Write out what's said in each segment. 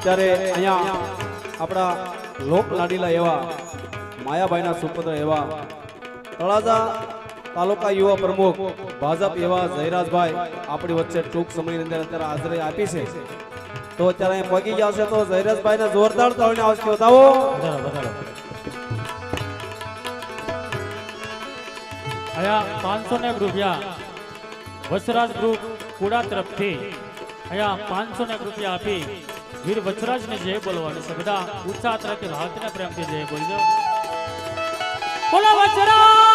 અત્યારે અહીંયા આપણા લોક લાડીલા એવા માયાભાઈના સુપુત્ર એવા તળાજા તાલુકા યુવા પ્રમુખ ભાજપ એવા જયરાજભાઈ આપણી વચ્ચે ટૂંક સમયની અંદર અત્યારે હાજરી આપી છે. તો અત્યારે અહીં પગી ગયા છે તો જયરાજભાઈને જોરદાર તળને આવશે, બતાવો. અહીંયા પાંચસો ને રૂપિયા વસરાજ ગ્રુપ કુડા તરફથી અહીંયા પાંચસો ને રૂપિયા આપી વીર વસરાજને જય બોલવાની છે બધા ઉત્સાહ તરફથી હાથને પ્રેમથી જય બોલજો. બોલો વસરાજ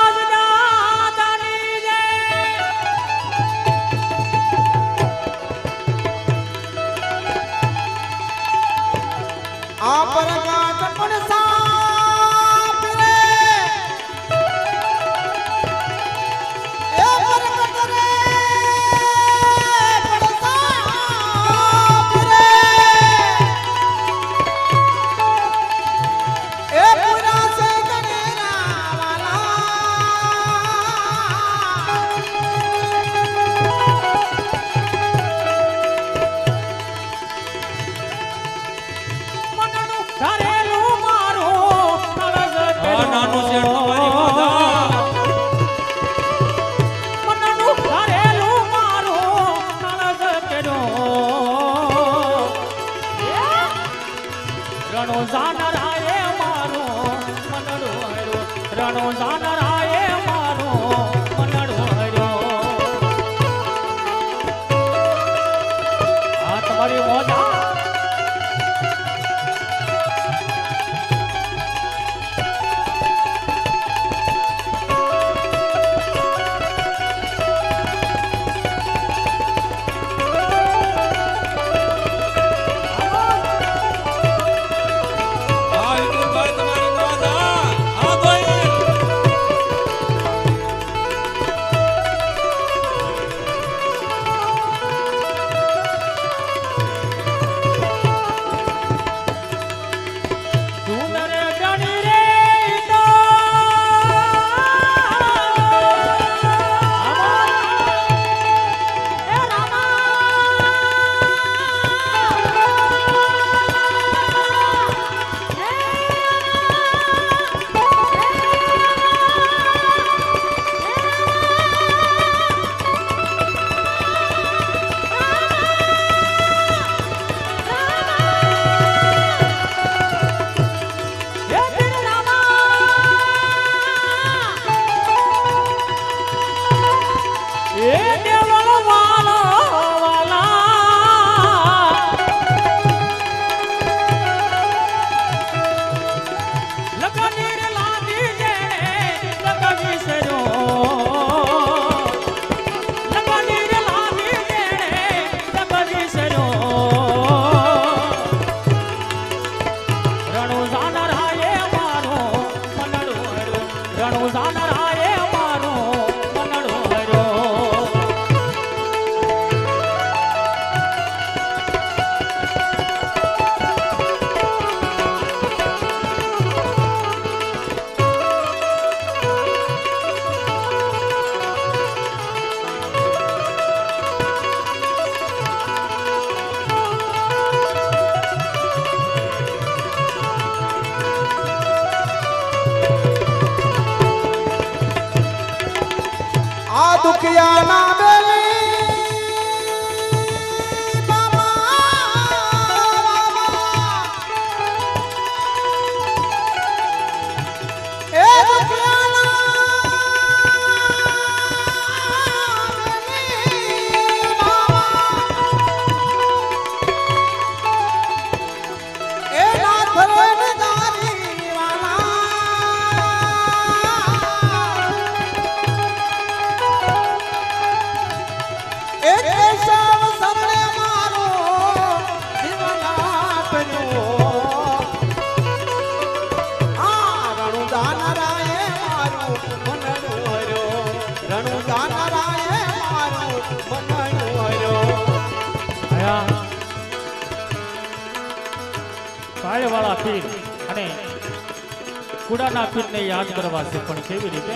નાના પીરને યાદ કરવા છે, પણ કેવી રીતે?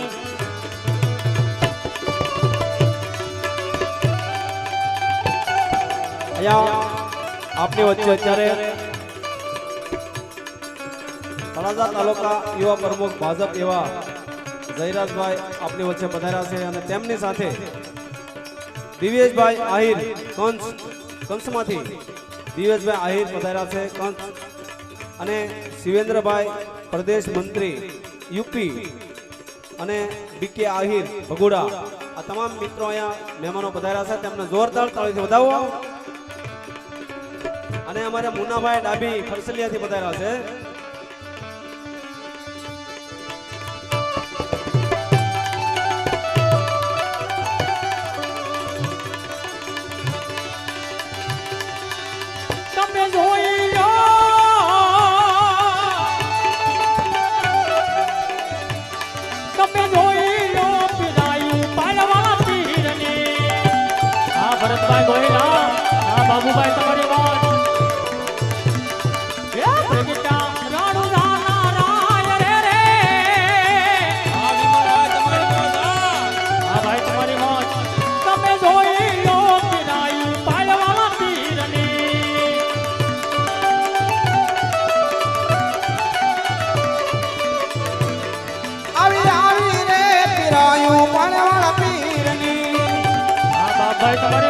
આપની વચ્ચે અત્યારે તળાજા તાલુકા યુવા પ્રમુખ ભાજપ એવા જયરાજભાઈ આપની વચ્ચે પધાર્યા છે અને તેમની સાથે દિવેશભાઈ આહિર કંસ, કંસમાંથી દિવેશભાઈ આહિર પધાર્યા છે, કંસ અને શિવેન્દ્રભાઈ પ્રદેશ મંત્રી, યુપી અને બી કે આહિર, ભગોડા. આ તમામ મિત્રો અહીંયા મહેમાનો પધાર્યા છે. તેમને જોરદાર તાળીથી વધાવો. અને અમારા મુનાભાઈ ડાબી ખરસલિયાથી પધાર્યા છે. ભાઈ તમારે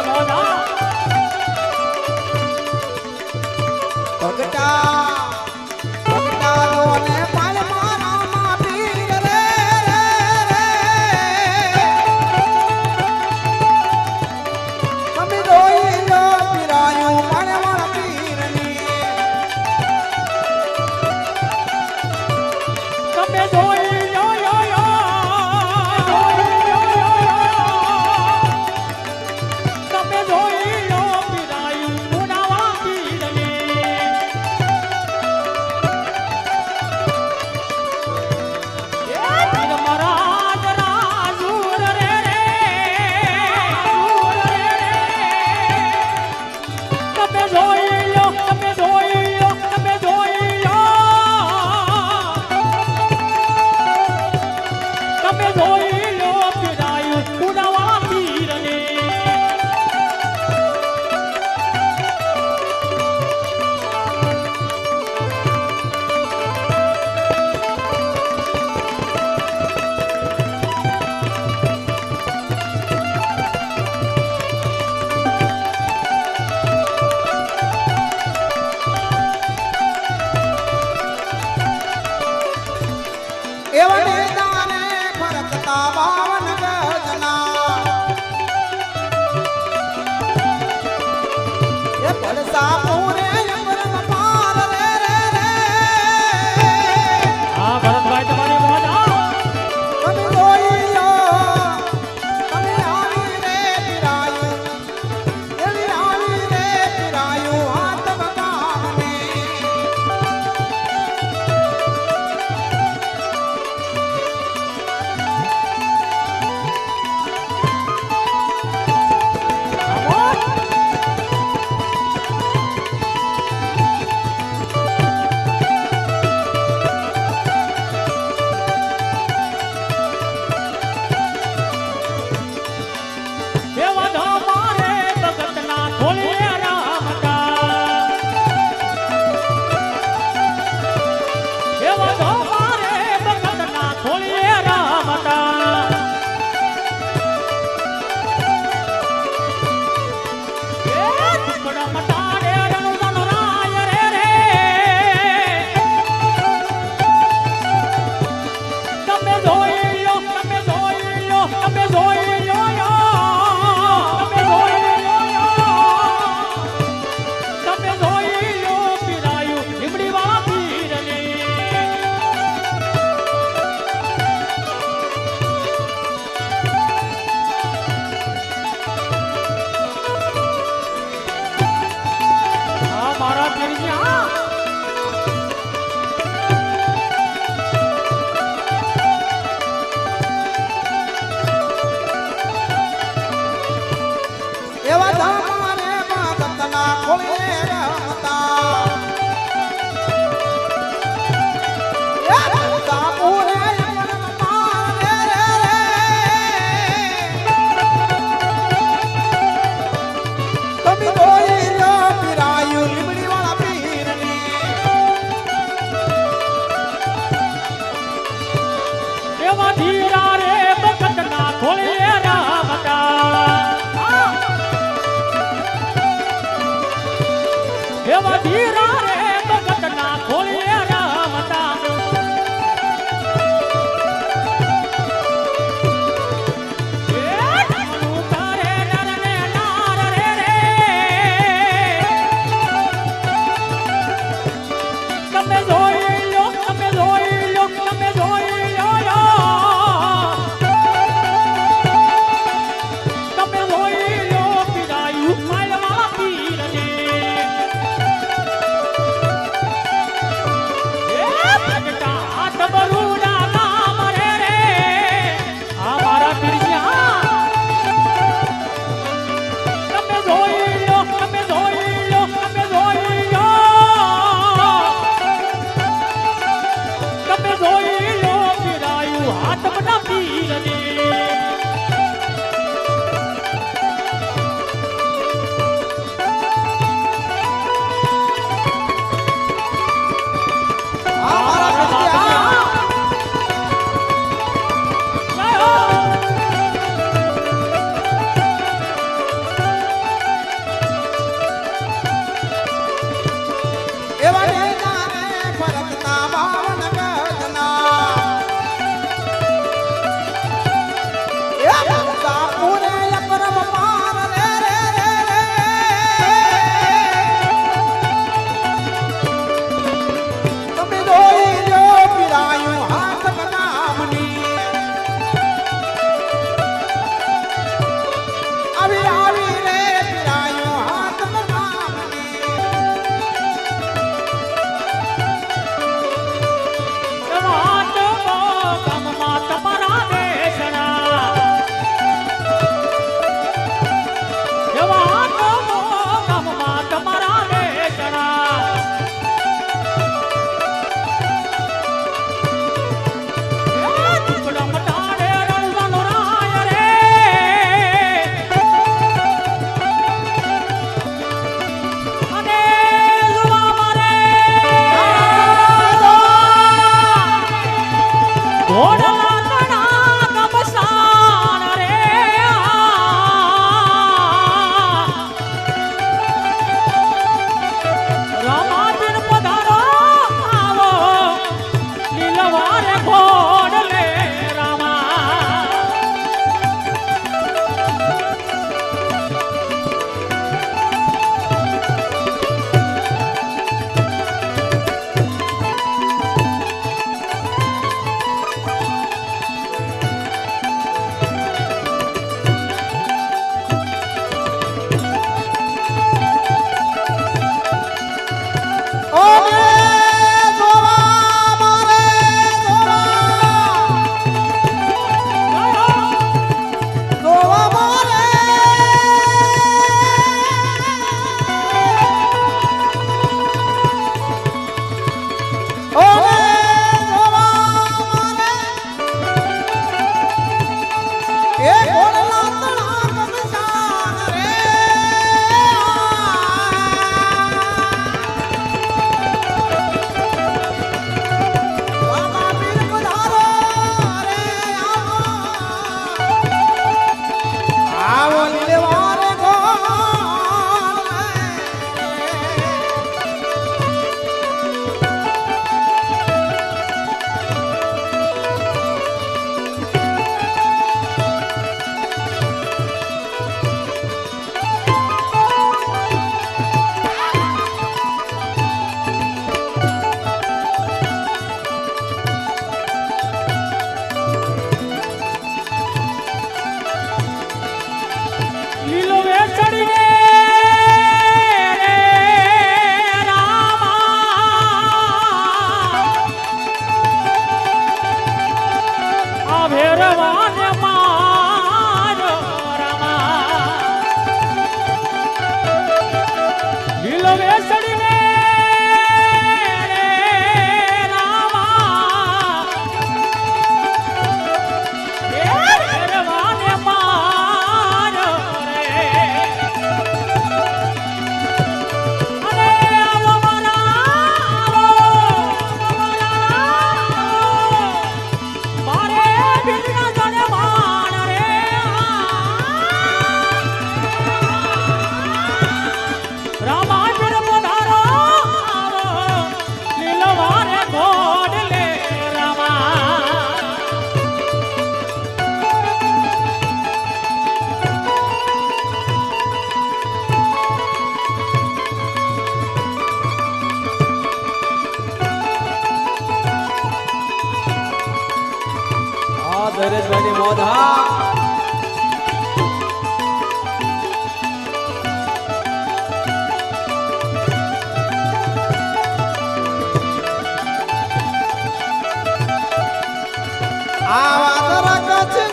আমাদের কাছে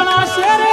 ઉજળા શેરે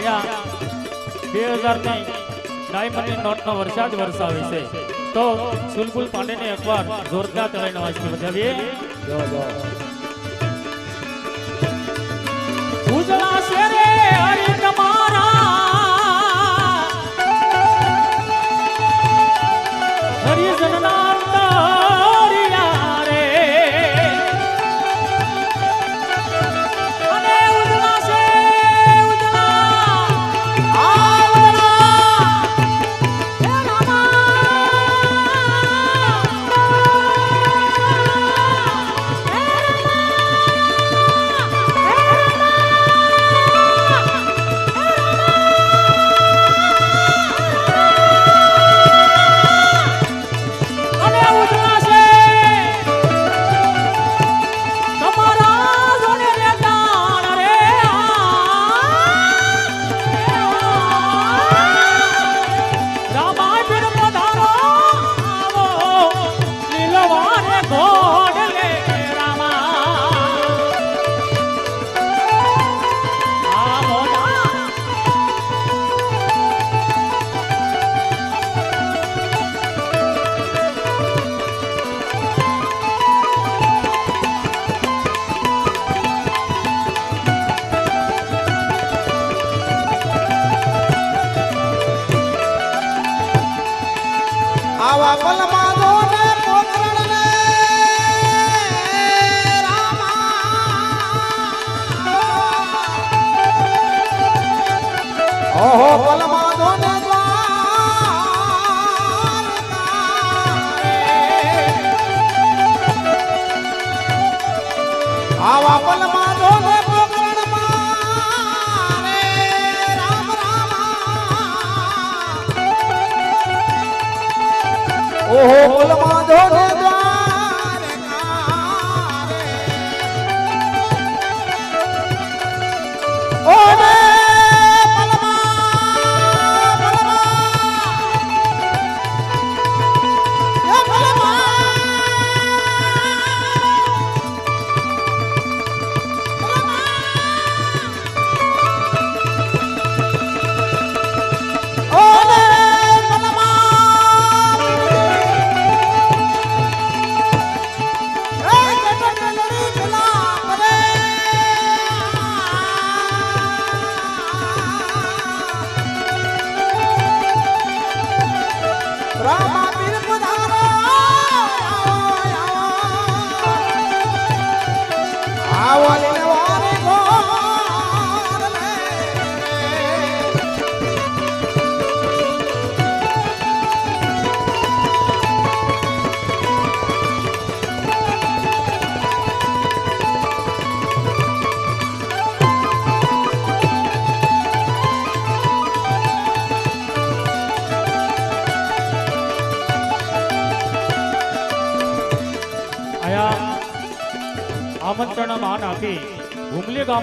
અહીંયા બે હજારની ડાયમંડની નોટનો વરસાદ વરસાવે છે. તો સુલકુલ પાંડેને એકવાર જોરદાર તળાઈનો વાંચી બજાવીએ ઉજળા ઓહો બોલમાં ધોને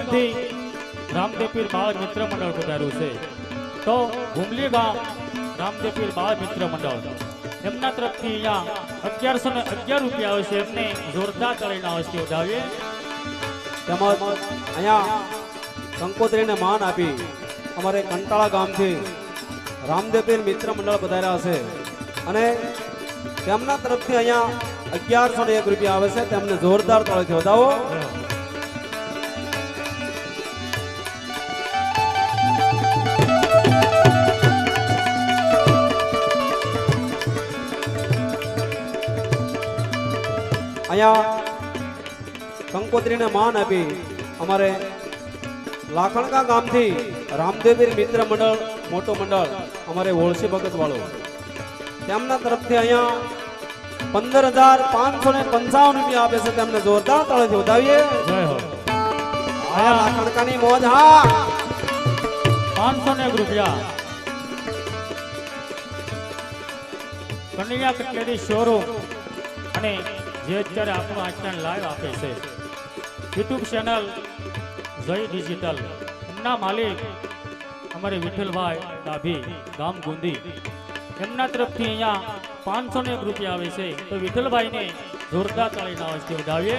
ગામથી રામદેવ બાળ મિત્ર મંડળ પધાર્યું છે. તો હુમલી ગામ રામદેવ પીર બાળ મિત્ર મંડળ. એમના તરફથી અહીંયા અગિયારસો ને અગિયાર રૂપિયા આવે છે એમને જોરદાર તળીના આવશે વધાવીએ તેમજ અહીંયા કંકોત્રીને માન આપી અમારે કંટાળા ગામથી રામદેવપીર મિત્ર મંડળ પધાર્યા છે. અને તેમના તરફથી અહીંયા અગિયારસો ને એક રૂપિયા આવે છે. તેમને જોરદાર તળેથી વધાવો. અહીંયા કંકોત્રીને માન આપી અમારે લાખણકા ગામથી રામદેવીર મિત્ર મંડળ મોટો મંડળ અમારે ઓળસી ભગત વાળો તેમના તરફથી અહીંયા પંદર હજાર પાંચસો ને પંચાવન રૂપિયા આપે છે તેમને જોરદાર તળેથી વધાવીએ. લાખણકાની મોજ હા. પાંચસો ને એક રૂપિયા. કનૈયા કટલેરી શોરૂમ અને જે અત્યારે આપણું આજના લાઈવ આપે છે. યુટ્યુબ ચેનલ જય ડિજિટલ એમના માલિક અમારે વિઠ્ઠલભાઈ ડાભી, ગામ ગુંદી એમના તરફથી અહીંયા પાંચસો ને રૂપિયા આવે છે. તો વિઠ્ઠલભાઈને જોરદાર તાળીના અવાજથી વધાવીએ.